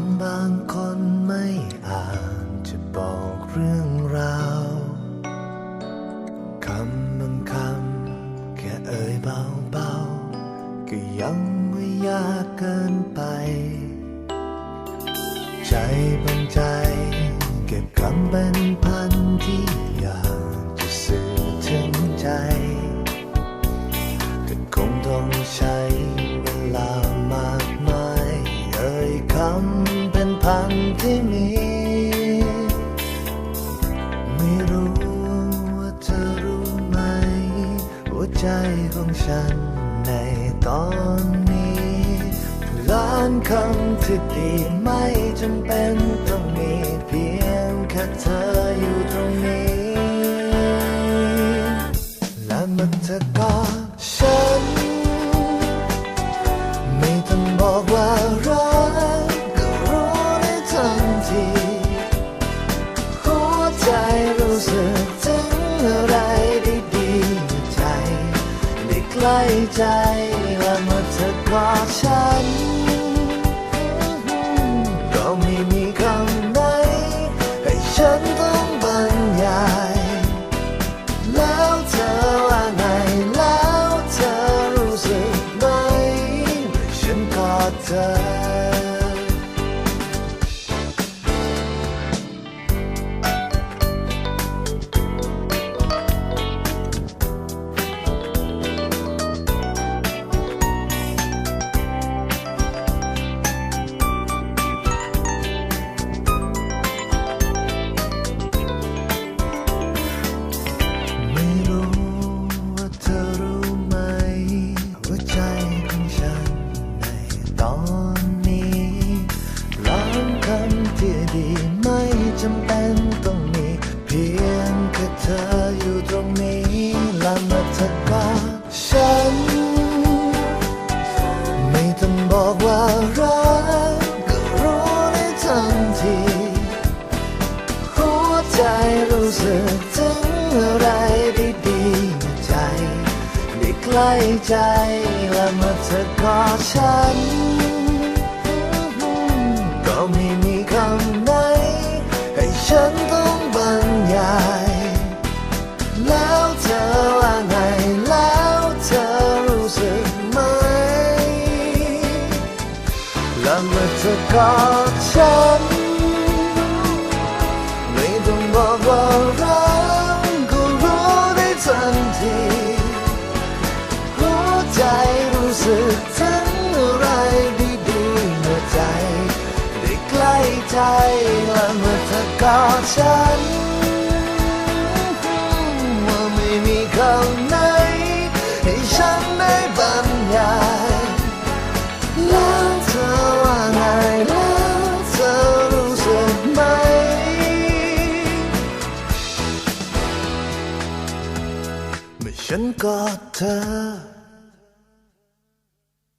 คนบางคนไม่อาจจะบอกเรื่องราวคำบางคำแค่เอ่ยเบาๆ ก็ยังไม่ยากเกินไป ใจบางใจ เก็บคำเป็นพันที่ พันที่มี ไม่รู้ว่าเธอรู้ไหม หัวใจของฉันในตอนนี้ล้านคำที่ดีไม่จำเป็นต้องมีเพียงแค่เธออยู่ตรงนี้ รู้สึกถึงอะไรดีๆใจได้ใกล้ใจและเมื่อเธอกอดฉัน ก็ไม่มีคำไหนให้ฉันต้องบรรยาย แล้วเธอว่าไงแล้วเธอรู้สึกไหมเมื่อฉันกอดเธอ รู้สึกถึงอะไรดีๆใจได้ใกล้ใจและเมื่อเธอกอดฉัน ก็ไม่มีคำไหน ให้ฉันต้องบรรยาย แล้วเธอว่าไงแล้วเธอรู้สึกไหม และเมื่อเธอกอดฉัน รู้สึกถึงอะไรดีๆเมื่อใจ ได้ใกล้ใจและเมื่อเธอกอดฉันว่าไม่มีคำไหนให้ฉันได้บรรยายแล้วเธอว่าไงแล้วเธอรู้สึกไหม เมื่อฉันกอดเธอ